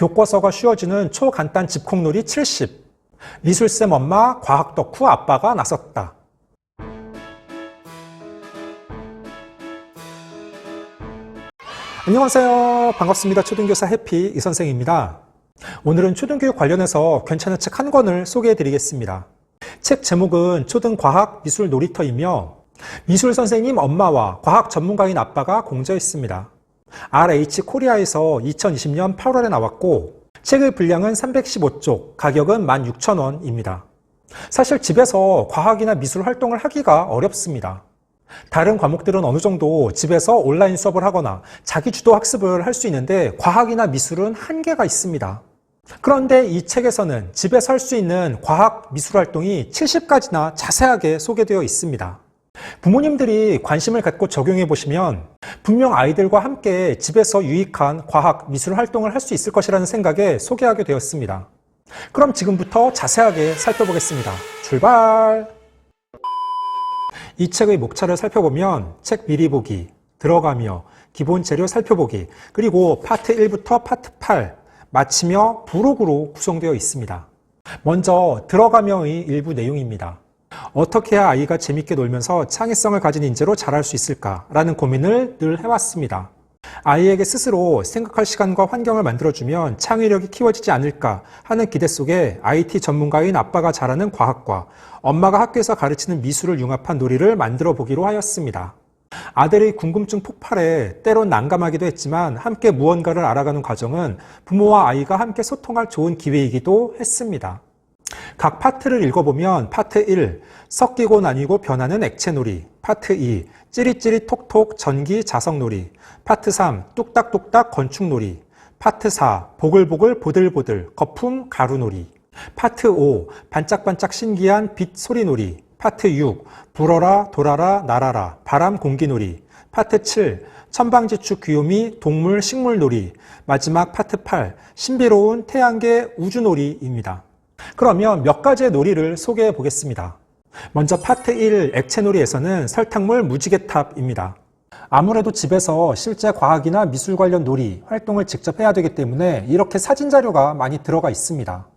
교과서가 쉬워지는 초간단 집콕놀이 70. 미술쌤 엄마, 과학 덕후 아빠가 나섰다. 안녕하세요. 반갑습니다. 초등교사 해피 이 선생입니다. 오늘은 초등교육 관련해서 괜찮은 책 한 권을 소개해 드리겠습니다. 책 제목은 초등과학 미술 놀이터이며 미술 선생님 엄마와 과학 전문가인 아빠가 공저했습니다. RH 코리아에서 2020년 8월에 나왔고 책의 분량은 315쪽, 가격은 16,000원입니다. 사실 집에서 과학이나 미술 활동을 하기가 어렵습니다. 다른 과목들은 어느 정도 집에서 온라인 수업을 하거나 자기 주도 학습을 할 수 있는데 과학이나 미술은 한계가 있습니다. 그런데 이 책에서는 집에서 할 수 있는 과학 미술 활동이 70가지나 자세하게 소개되어 있습니다. 부모님들이 관심을 갖고 적용해 보시면 분명 아이들과 함께 집에서 유익한 과학 미술 활동을 할 수 있을 것이라는 생각에 소개하게 되었습니다. 그럼 지금부터 자세하게 살펴보겠습니다. 출발! 이 책의 목차를 살펴보면 책 미리 보기, 들어가며, 기본 재료 살펴보기, 그리고 파트 1부터 파트 8, 마치며 부록으로 구성되어 있습니다. 먼저 들어가며의 일부 내용입니다. 어떻게 해야 아이가 재밌게 놀면서 창의성을 가진 인재로 자랄 수 있을까라는 고민을 늘 해왔습니다. 아이에게 스스로 생각할 시간과 환경을 만들어주면 창의력이 키워지지 않을까 하는 기대 속에 IT 전문가인 아빠가 잘하는 과학과 엄마가 학교에서 가르치는 미술을 융합한 놀이를 만들어 보기로 하였습니다. 아들의 궁금증 폭발에 때론 난감하기도 했지만 함께 무언가를 알아가는 과정은 부모와 아이가 함께 소통할 좋은 기회이기도 했습니다. 각 파트를 읽어보면 파트 1, 섞이고 나뉘고 변하는 액체놀이, 파트 2, 찌릿찌릿 톡톡 전기 자석놀이, 파트 3, 뚝딱뚝딱 건축놀이, 파트 4, 보글보글 보들보들 거품 가루놀이, 파트 5, 반짝반짝 신기한 빛 소리놀이, 파트 6, 불어라 돌아라 날아라 바람 공기놀이, 파트 7, 천방지축 귀요미 동물 식물놀이, 마지막 파트 8, 신비로운 태양계 우주놀이입니다. 그러면 몇 가지의 놀이를 소개해 보겠습니다. 먼저 파트 1 액체 놀이에서는 설탕물 무지개탑입니다. 아무래도 집에서 실제 과학이나 미술 관련 놀이, 활동을 직접 해야 되기 때문에 이렇게 사진 자료가 많이 들어가 있습니다.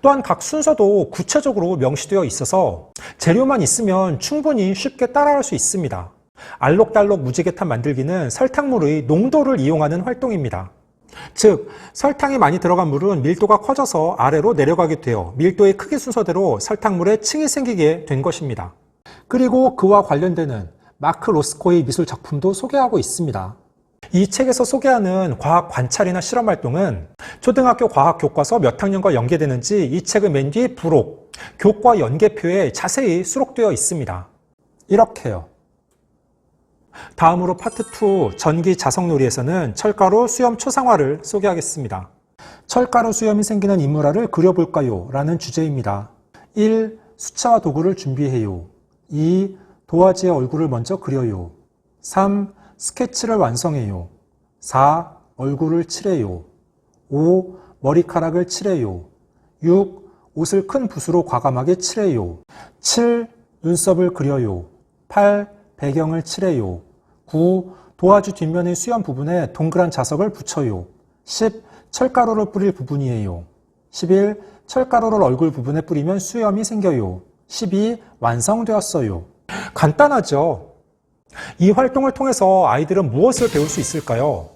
또한 각 순서도 구체적으로 명시되어 있어서 재료만 있으면 충분히 쉽게 따라할 수 있습니다. 알록달록 무지개탑 만들기는 설탕물의 농도를 이용하는 활동입니다. 즉, 설탕이 많이 들어간 물은 밀도가 커져서 아래로 내려가게 되어 밀도의 크기 순서대로 설탕물에 층이 생기게 된 것입니다. 그리고 그와 관련되는 마크 로스코의 미술 작품도 소개하고 있습니다. 이 책에서 소개하는 과학 관찰이나 실험 활동은 초등학교 과학 교과서 몇 학년과 연계되는지 이 책의 맨뒤 부록, 교과 연계표에 자세히 수록되어 있습니다. 이렇게요. 다음으로 파트 2 전기 자석놀이에서는 철가루 수염 초상화를 소개하겠습니다. 철가루 수염이 생기는 인물화를 그려볼까요? 라는 주제입니다. 1. 수채화 도구를 준비해요. 2. 도화지의 얼굴을 먼저 그려요. 3. 스케치를 완성해요. 4. 얼굴을 칠해요. 5. 머리카락을 칠해요. 6. 옷을 큰 붓으로 과감하게 칠해요. 7. 눈썹을 그려요. 8. 배경을 칠해요. 9. 도화지 뒷면의 수염 부분에 동그란 자석을 붙여요. 10. 철가루를 뿌릴 부분이에요. 11. 철가루를 얼굴 부분에 뿌리면 수염이 생겨요. 12. 완성되었어요. 간단하죠? 이 활동을 통해서 아이들은 무엇을 배울 수 있을까요?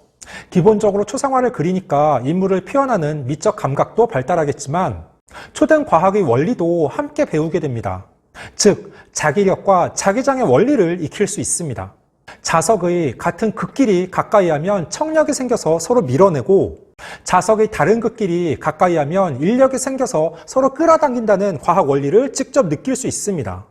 기본적으로 초상화를 그리니까 인물을 표현하는 미적 감각도 발달하겠지만 초등 과학의 원리도 함께 배우게 됩니다. 즉, 자기력과 자기장의 원리를 익힐 수 있습니다. 자석의 같은 극끼리 가까이 하면 청력이 생겨서 서로 밀어내고 자석의 다른 극끼리 가까이 하면 인력이 생겨서 서로 끌어당긴다는 과학 원리를 직접 느낄 수 있습니다.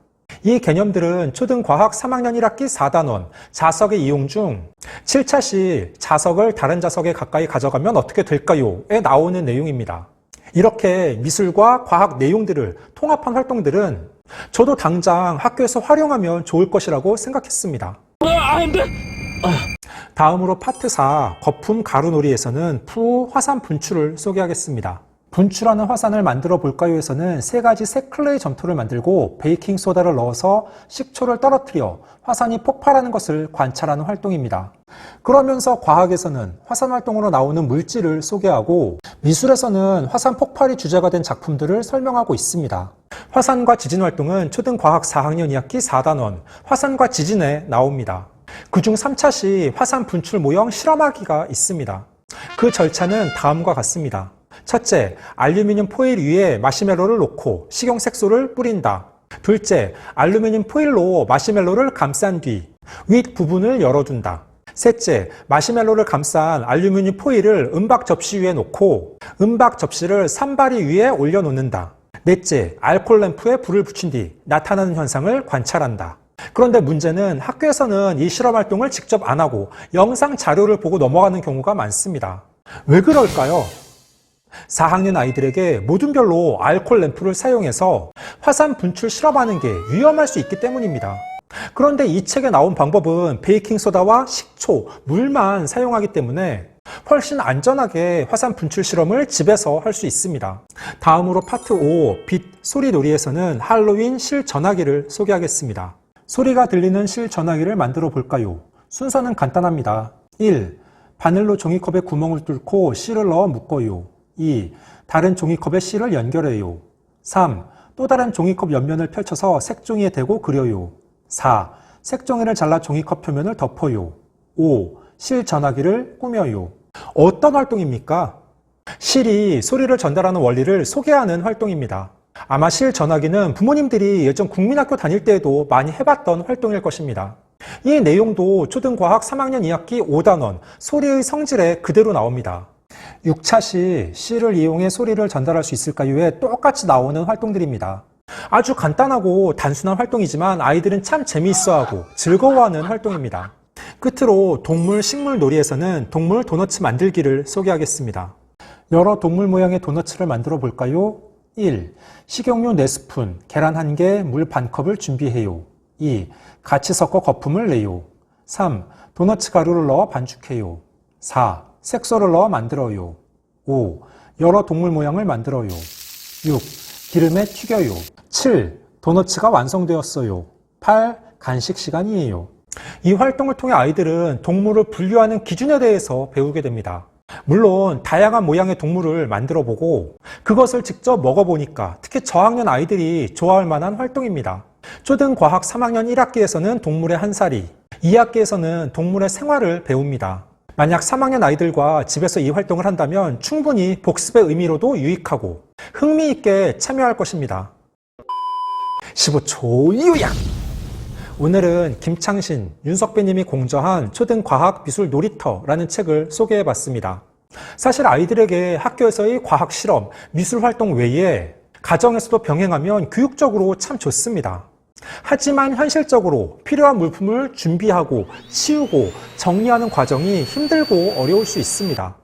이 개념들은 초등과학 3학년 1학기 4단원 자석의 이용 중 7차 시 자석을 다른 자석에 가까이 가져가면 어떻게 될까요?에 나오는 내용입니다. 이렇게 미술과 과학 내용들을 통합한 활동들은 저도 당장 학교에서 활용하면 좋을 것이라고 생각했습니다. 다음으로 파트 4 거품 가루놀이에서는 푸 화산 분출을 소개하겠습니다. 분출하는 화산을 만들어 볼까요에서는 세 가지 새 클레이 점토를 만들고 베이킹 소다를 넣어서 식초를 떨어뜨려 화산이 폭발하는 것을 관찰하는 활동입니다. 그러면서 과학에서는 화산 활동으로 나오는 물질을 소개하고 미술에서는 화산 폭발이 주제가 된 작품들을 설명하고 있습니다. 화산과 지진 활동은 초등 과학 4학년 2학기 4단원 화산과 지진에 나옵니다. 그중 3차 시 화산 분출 모형 실험하기가 있습니다. 그 절차는 다음과 같습니다. 첫째, 알루미늄 포일 위에 마시멜로를 놓고 식용 색소를 뿌린다. 둘째, 알루미늄 포일로 마시멜로를 감싼 뒤 윗 부분을 열어둔다. 셋째, 마시멜로를 감싼 알루미늄 포일을 은박 접시 위에 놓고 은박 접시를 산바리 위에 올려놓는다. 넷째, 알콜 램프에 불을 붙인 뒤 나타나는 현상을 관찰한다. 그런데 문제는 학교에서는 이 실험 활동을 직접 안 하고 영상 자료를 보고 넘어가는 경우가 많습니다. 왜 그럴까요? 4학년 아이들에게 모든 별로 알콜 램프를 사용해서 화산 분출 실험하는 게 위험할 수 있기 때문입니다. 그런데 이 책에 나온 방법은 베이킹소다와 식초, 물만 사용하기 때문에 훨씬 안전하게 화산 분출 실험을 집에서 할 수 있습니다. 다음으로 파트 5, 빛, 소리 놀이에서는 할로윈 실 전화기를 소개하겠습니다. 소리가 들리는 실 전화기를 만들어 볼까요? 순서는 간단합니다. 1. 바늘로 종이컵에 구멍을 뚫고 실을 넣어 묶어요. 2. 다른 종이컵에 실을 연결해요. 3. 또 다른 종이컵 옆면을 펼쳐서 색종이에 대고 그려요. 4. 색종이를 잘라 종이컵 표면을 덮어요. 5. 실 전화기를 꾸며요. 어떤 활동입니까? 실이 소리를 전달하는 원리를 소개하는 활동입니다. 아마 실 전화기는 부모님들이 예전 국민학교 다닐 때에도 많이 해봤던 활동일 것입니다. 이 내용도 초등과학 3학년 2학기 5단원 소리의 성질에 그대로 나옵니다. 6차 시 실을 이용해 소리를 전달할 수 있을까요에 똑같이 나오는 활동들입니다. 아주 간단하고 단순한 활동이지만 아이들은 참 재미있어하고 즐거워하는 활동입니다. 끝으로 동물 식물 놀이에서는 동물 도너츠 만들기를 소개하겠습니다. 여러 동물 모양의 도너츠를 만들어 볼까요? 1. 식용유 4스푼, 계란 1개, 물 반컵을 준비해요. 2. 같이 섞어 거품을 내요. 3. 도너츠 가루를 넣어 반죽해요. 4. 색소를 넣어 만들어요. 5. 여러 동물 모양을 만들어요. 6. 기름에 튀겨요. 7. 도너츠가 완성되었어요. 8. 간식 시간이에요. 이 활동을 통해 아이들은 동물을 분류하는 기준에 대해서 배우게 됩니다. 물론 다양한 모양의 동물을 만들어 보고 그것을 직접 먹어보니까 특히 저학년 아이들이 좋아할 만한 활동입니다. 초등과학 3학년 1학기에서는 동물의 한살이, 2학기에서는 동물의 생활을 배웁니다. 만약 3학년 아이들과 집에서 이 활동을 한다면 충분히 복습의 의미로도 유익하고 흥미있게 참여할 것입니다. 15초 요약! 오늘은 김창신, 윤석배님이 공저한 초등과학 미술 놀이터라는 책을 소개해 봤습니다. 사실 아이들에게 학교에서의 과학 실험, 미술 활동 외에 가정에서도 병행하면 교육적으로 참 좋습니다. 하지만 현실적으로 필요한 물품을 준비하고 치우고 정리하는 과정이 힘들고 어려울 수 있습니다.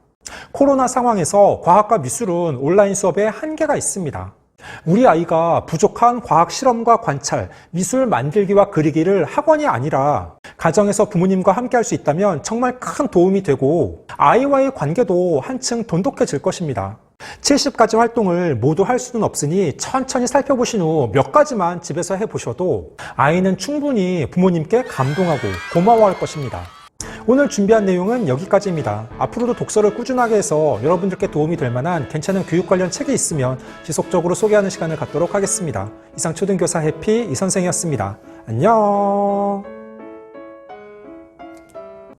코로나 상황에서 과학과 미술은 온라인 수업에 한계가 있습니다. 우리 아이가 부족한 과학 실험과 관찰, 미술 만들기와 그리기를 학원이 아니라 가정에서 부모님과 함께 할 수 있다면 정말 큰 도움이 되고 아이와의 관계도 한층 돈독해질 것입니다. 70가지 활동을 모두 할 수는 없으니 천천히 살펴보신 후 몇 가지만 집에서 해보셔도 아이는 충분히 부모님께 감동하고 고마워할 것입니다. 오늘 준비한 내용은 여기까지입니다. 앞으로도 독서를 꾸준하게 해서 여러분들께 도움이 될 만한 괜찮은 교육 관련 책이 있으면 지속적으로 소개하는 시간을 갖도록 하겠습니다. 이상 초등교사 해피 이 선생이었습니다. 안녕!